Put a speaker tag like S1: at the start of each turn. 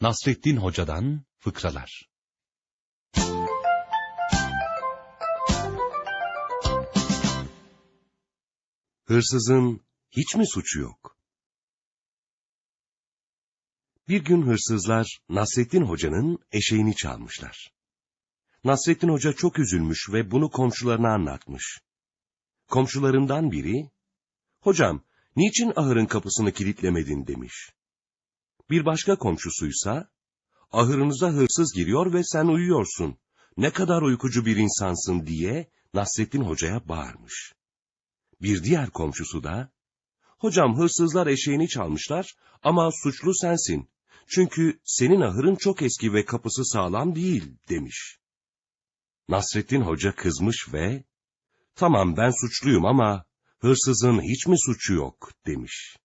S1: Nasrettin Hoca'dan fıkralar.
S2: Hırsızın hiç mi suçu yok? Bir gün hırsızlar Nasrettin Hoca'nın eşeğini çalmışlar. Nasrettin Hoca çok üzülmüş ve bunu komşularına anlatmış. Komşularından biri, Hocam, niçin ahırın kapısını kilitlemedin demiş. Bir başka komşusuysa, ahırınıza hırsız giriyor ve sen uyuyorsun. Ne kadar uykucu bir insansın diye Nasrettin Hoca'ya bağırmış. Bir diğer komşusu da, Hocam hırsızlar eşeğini çalmışlar ama suçlu sensin. Çünkü senin ahırın çok eski ve kapısı sağlam değil demiş. Nasrettin Hoca kızmış ve, tamam ben suçluyum ama hırsızın hiç mi suçu yok demiş.